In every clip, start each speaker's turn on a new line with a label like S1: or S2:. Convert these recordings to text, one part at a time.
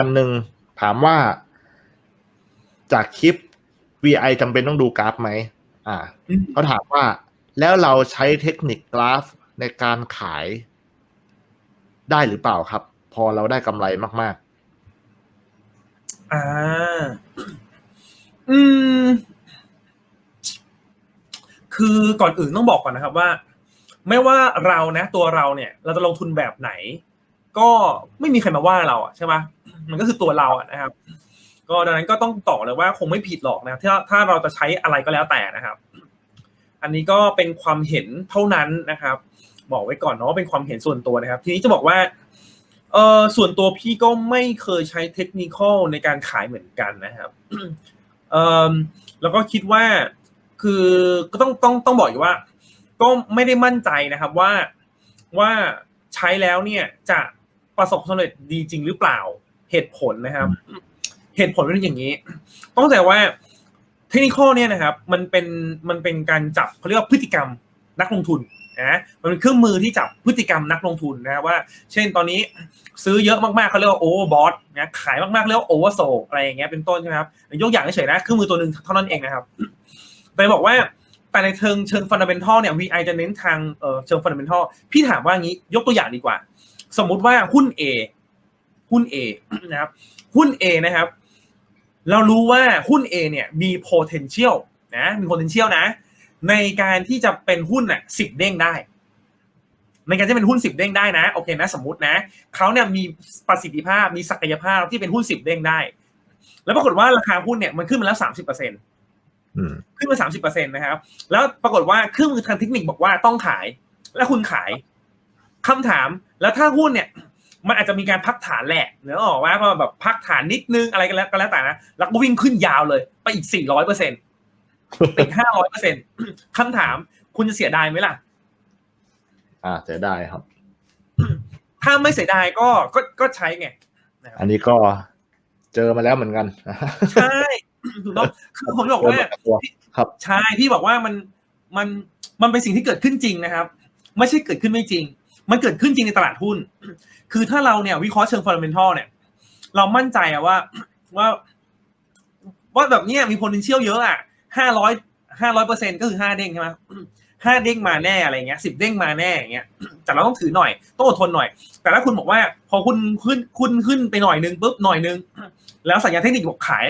S1: อันหนึ่งถามว่าจากคลิป VI จำเป็นต้องดูกราฟไหมอ่า
S2: อืม
S1: เขาถามว่าแล้วเราใช้เทคนิคกราฟในการขายได้หรือเปล่าครับ พอเราได้กำไรมาก
S2: อ่า อืม คือก่อนอื่นต้องบอกก่อนนะครับว่า ไม่ว่าเรานะ ตัวเราเนี่ย เราจะลงทุนแบบไหน ก็ไม่มีใครมาว่าเราอะใช่ไหมมันก็คือตัวเราอะนะครับ ก็ดังนั้นก็ต้องตอบเลยว่าคงไม่ผิดหรอกนะถ้าถ้าเราจะใช้อะไรก็แล้วแต่นะครับ อันนี้ก็เป็นความเห็นเท่านั้นนะครับ บอกไว้ก่อนเนาะเป็นความเห็นส่วนตัวนะครับ ทีนี้จะบอกว่าเออส่วนตัวพี่ก็ไม่เคยใช้เทคนิคในการขายเหมือนกันนะครับเออแล้วก็คิดว่าคือก็ต้องต้องต้องบอกอยู่ว่า ก็ไม่ได้มั่นใจนะครับว่าว่าใช้แล้วเนี่ยจะ ประสบความสำเร็จดีจริงหรือเปล่า เหตุผลนะครับ เหตุผลเป็นอย่างนี้ต้องแต่ว่าเทคนิคเนี่ยนะครับ มันเป็นมันเป็นการจับเขาเรียกว่าพฤติกรรมนักลงทุนนะมันเป็นเครื่องมือที่จับพฤติกรรมนักลงทุนนะว่า เช่นตอนนี้ซื้อเยอะมากๆเขาเรียกว่าโอเวอร์บอทนะขายมากๆเรียกว่าโอเวอร์โซอะไรอย่างเงี้ยเป็นต้นใช่ไหมครับยกอย่างเฉยๆนะเครื่องมือตัวหนึ่งเท่านั้นเองนะครับแต่บอกว่าแต่ในเชิงเชิงฟันดัมเบลทัลเนี่ย VI จะเน้นทางเอ่อเชิงฟันดัมเบลทัลพี่ถามว่างี้ยกตัวอย่างดีกว่า สมมุติว่าหุ้น A หุ้น A นะครับ หุ้น A นะครับ เรารู้ว่าหุ้น A เนี่ยมี potential นะมี potential นะ ในการที่จะเป็นหุ้นอะสิบเด้งได้ ในการจะเป็นหุ้นสิบเด้งได้นะโอเคนะ สมมตินะเขาเนี่ยมีประสิทธิภาพมีศักยภาพที่เป็นหุ้นสิบเด้งได้ แล้วปรากฏว่าราคาหุ้นเนี่ยมันขึ้นมาแล้วสามสิบเปอร์เซ็นต์
S1: ๆอืม
S2: ขึ้นมาสามสิบเปอร์เซ็นต์นะครับ แล้วปรากฏว่าเครื่องมือทางเทคนิคบอกว่าต้องขาย แล้วคุณขาย คำถามแล้วถ้าหุ้นเนี่ย มันอาจจะมีการพักฐานแหละเนื้อออกว่าพอแบบพักฐานนิดนึงอะไรก็แล้วก็แล้วแต่นะแล้วก็วิ่งขึ้นยาวเลย ไปอีกสี่ร้อยเปอร์เซ็นต์อีกห้าร้อยเปอร์เซ็นต์คำถามคุณจะเสียดายไหมล่ะ
S1: อ่าเสียดายครับ
S2: ถ้าไม่เสียดายก็ก็ก็ใช้ไง
S1: อันนี้ก็เจอมาแล้วเหมือนกัน
S2: ใช่ถูกต้องคือผมจะบอกว่า
S1: ตัวครับ
S2: ใช่พี่บอกว่ามันมันมันเป็นสิ่งที่เกิดขึ้นจริงนะครับ ไม่ใช่เกิดขึ้นไม่จริง มันเกิดขึ้นจริงในตลาดหุ้น คือถ้าเราเนี่ยวิเคราะห์เชิงฟันเดเมนทัลเนี่ย เรามั่นใจอะว่าว่า ว่าแบบเนี้ยมี potential เยอะอะห้าร้อยห้าร้อยเปอร์เซ็นก็คือห้าเด้งใช่ไหมห้าเด้งมาแน่อะไรเงี้ยสิบเด้งมาแน่อย่างเงี้ย แต่เราต้องถือหน่อย ต้องอดทนหน่อย แต่ถ้าคุณบอกว่า พอคุณขึ้นคุณขึ้นไปหน่อยนึงปุ๊บหน่อยนึง แล้วสัญญาณเทคนิคบอกขาย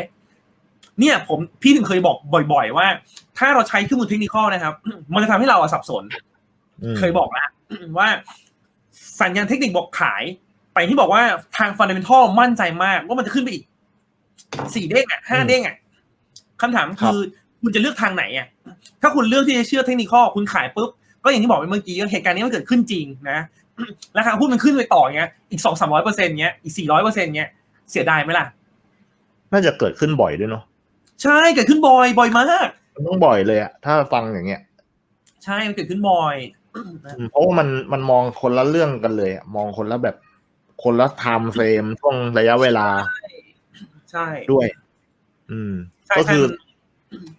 S2: เนี่ย ผมพี่ถึงเคยบอกบ่อย ๆ ว่า ถ้าเราใช้เครื่องมือเทคนิคนะครับ มันจะทำให้เราอะสับสน
S1: อืม
S2: เคยบอกแล้วว่า สัญญาณเทคนิคบอกขาย แต่ที่บอกว่าทางฟันเดเมนทัลมั่นใจมาก ว่ามันจะขึ้นไปอีกสี่เด้งอะห้าเด้งอะคำถามคือคุณจะเลือกทางไหนอะถ้าคุณเลือกที่จะเชื่อเทคนิคคุณขายปุ๊บ ก็อย่างที่บอกไปเมื่อกี้เหตุการณ์นี้มันเกิดขึ้นจริงนะราคาหุ้นมันขึ้นไปต่อเงี้ยอีกสองสามร้อยเปอร์เซ็นต์เงี้ยอีกสี่ร้อยเปอร์เซ็นต์เงี้ยเสียดายไหมล่ะ
S1: น่าจะเกิดขึ้นบ่อยด้วยเนาะ
S2: ใช่เกิดขึ้นบ่อยบ่อยมาก
S1: มันต้องบ่อยเลยอะถ้าฟังอย่างเงี้ย
S2: ใช่มันเกิดขึ้นบ่อย
S1: อืม เพราะว่ามันมันมองคนละเรื่องกันเลยอะมองคนละแบบคนละไทม์เฟรมช่วงระยะเวลา
S2: ใช่
S1: ด้วย อืม
S2: ใช่
S1: ก็คือ
S2: ใช่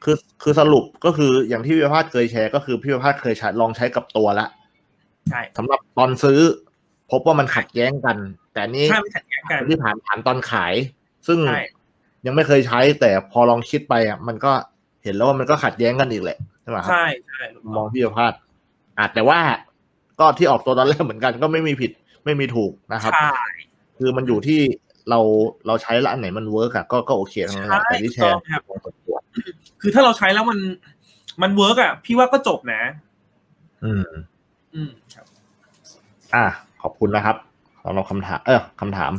S1: คือคือสรุปก็คืออย่างที่พี่ประภาสเคยแชร์ก็คือพี่ประภาสเคยใช้ลองใช้กับตัวละ
S2: ใช่
S1: สำหรับตอนซื้อ พบว่ามันขัดแย้งกัน แต่นี่
S2: ใช่ไม่ขัดแย้งกัน
S1: ที่ผ่านผ่านตอนขาย ซึ่ง
S2: ใช่
S1: ยังไม่เคยใช้ แต่พอลองคิดไปอะมันก็เห็นแล้วว่ามันก็ขัดแย้งกันอีกแหละใช่ไหมครับ
S2: ใช่ใช่
S1: มองพี่ประภาส อาจแต่ว่าก็ที่ออกตัวตอนแรกเหมือนกันก็ไม่มีผิดไม่มีถูกนะครับ
S2: ใช่
S1: คือมันอยู่ที่เราเราใช้แล้วอันไหนมันเวิร์กอะก็ก็โอเคทั้งนั้นแหละ
S2: ใช่
S1: แต่ที่แชร์
S2: ถูกต้องครับ
S1: ของส่วนตัว
S2: คือถ้าเราใช้แล้วมันมันเวิร์กอะพี่ว่าก็จบนะ
S1: อืม
S2: อืมครับ
S1: อะขอบคุณนะครับสำหรับคำถาม เออคำถาม